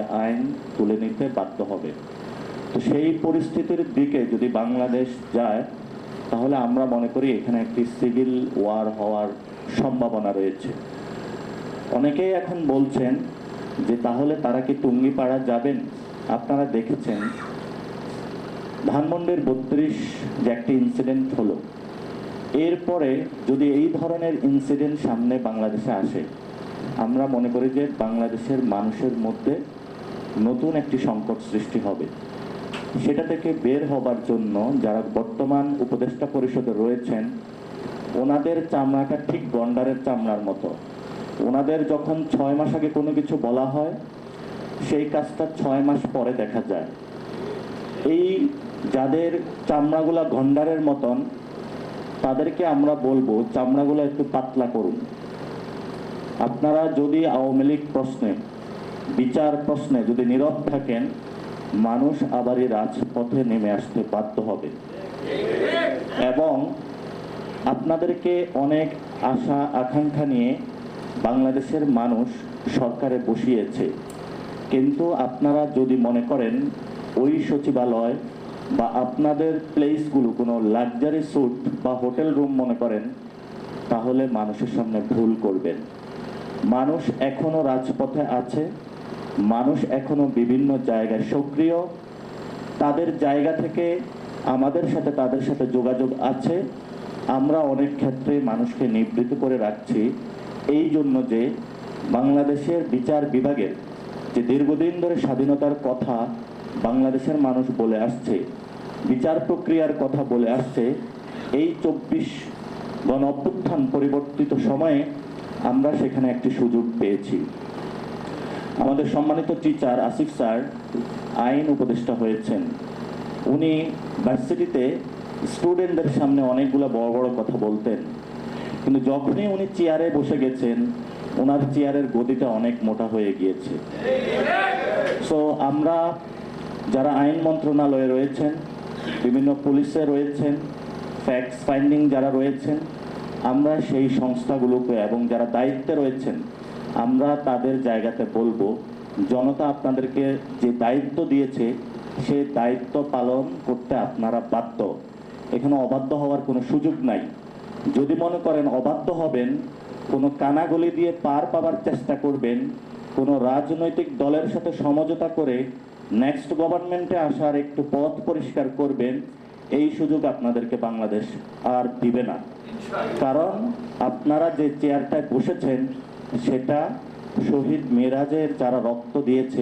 সে আইন তুলে নিতে বাধ্য হবে। তো সেই পরিস্থিতির দিকে যদি বাংলাদেশ যায়, তাহলে আমরা মনে করি এখানে একটি সিভিল ওয়ার হওয়ার সম্ভাবনা রয়েছে। অনেকেই এখন বলছেন যে তাহলে তারা কি টুঙ্গিপাড়া যাবেন? আপনারা দেখেছেন, ধানমন্ডির বত্রিশ যে একটি ইনসিডেন্ট হলো, এরপরে যদি এই ধরনের ইনসিডেন্ট সামনে বাংলাদেশে আসে, আমরা মনে করি যে বাংলাদেশের মানুষের মধ্যে নতুন একটি সংকট সৃষ্টি হবে। সেটা থেকে বের হবার জন্য যারা বর্তমান উপদেষ্টা পরিষদে রয়েছেন, ওনাদের চামড়াটা ঠিক গন্ডারের চামড়ার মতো। ওনাদের যখন ছয় মাস আগে কোনো কিছু বলা হয়, সেই কাজটা ছয় মাস পরে দেখা যায়। এই যাদের চামড়াগুলা গন্ডারের মতন, তাদেরকে আমরা বলব চামড়াগুলো একটু পাতলা করুন। আপনারা যদি আওয়ামী লীগ প্রশ্নে বিচার প্রশ্নে যদি নীরব থাকেন, মানুষ আবারই রাজপথে নেমে আসতে বাধ্য হবে। এবং আপনাদেরকে অনেক আশা, আকাঙ্ক্ষা নিয়ে বাংলাদেশের মানুষ সরকারে বসিয়েছে। কিন্তু আপনারা যদি মনে করেন, ওই সচিবালয় বা আপনাদের প্লেসগুলো, কোনো লাক্সারি স্যুট বা হোটেল রুম মনে করেন, তাহলে মানুষের সামনে ভুল করবেন। মানুষ এখনও রাজপথে আছে। মানুষ এখনও বিভিন্ন জায়গায় সক্রিয়। তাদের জায়গা থেকে আমাদের সাথে তাদের সাথে যোগাযোগ আছে। আমরা অনেক ক্ষেত্রে মানুষকে নিবৃত্ত করে রাখছি। এই জন্য যে বাংলাদেশের বিচার বিভাগের যে দীর্ঘদিন ধরে স্বাধীনতার কথা বাংলাদেশের মানুষ বলে আসছে, বিচার প্রক্রিয়ার কথা বলে আসছে, এই চব্বিশ গণ অভ্যুত্থান পরিবর্তিত সময়ে আমরা সেখানে একটি সুযোগ পেয়েছি। আমাদের সম্মানিত টিচার আসিফ স্যার আইন উপদেষ্টা হয়েছেন। উনি ভার্সিটিতে স্টুডেন্টদের সামনে অনেকগুলো বড় বড় কথা বলতেন। কিন্তু যখনই উনি চেয়ারে বসে গেছেন ওনার চেয়ারের গদিটা অনেক মোটা হয়ে গিয়েছে। সো আমরা যারা আইন মন্ত্রণালয়ে রয়েছেন, বিভিন্ন পুলিশে রয়েছেন ফ্যাক্টস ফাইন্ডিং যারা রয়েছেন, আমরা সেই সংস্থাগুলোকে এবং যারা দায়িত্বে রয়েছেন আমরা তাদের জায়গাতে বলব জনতা আপনাদেরকে যে দায়িত্ব দিয়েছে সে দায়িত্ব পালন করতে আপনারা বাধ্য। এখানে অবাধ্য হওয়ার কোনো সুযোগ নাই। যদি মনে করেন অবাধ্য হবেন কোনো কানাগলি দিয়ে পার পাবার চেষ্টা করবেন কোনো রাজনৈতিক দলের সাথে সমঝোতা করে নেক্সট গভর্নমেন্টে আসার একটু পথ পরিষ্কার করবেন এই সুযোগ আপনাদেরকে বাংলাদেশ আর দিবে না। কারণ আপনারা যে চেয়ারটায় বসেছেন সেটা শহীদ মেরাজের যারা রক্ত দিয়েছে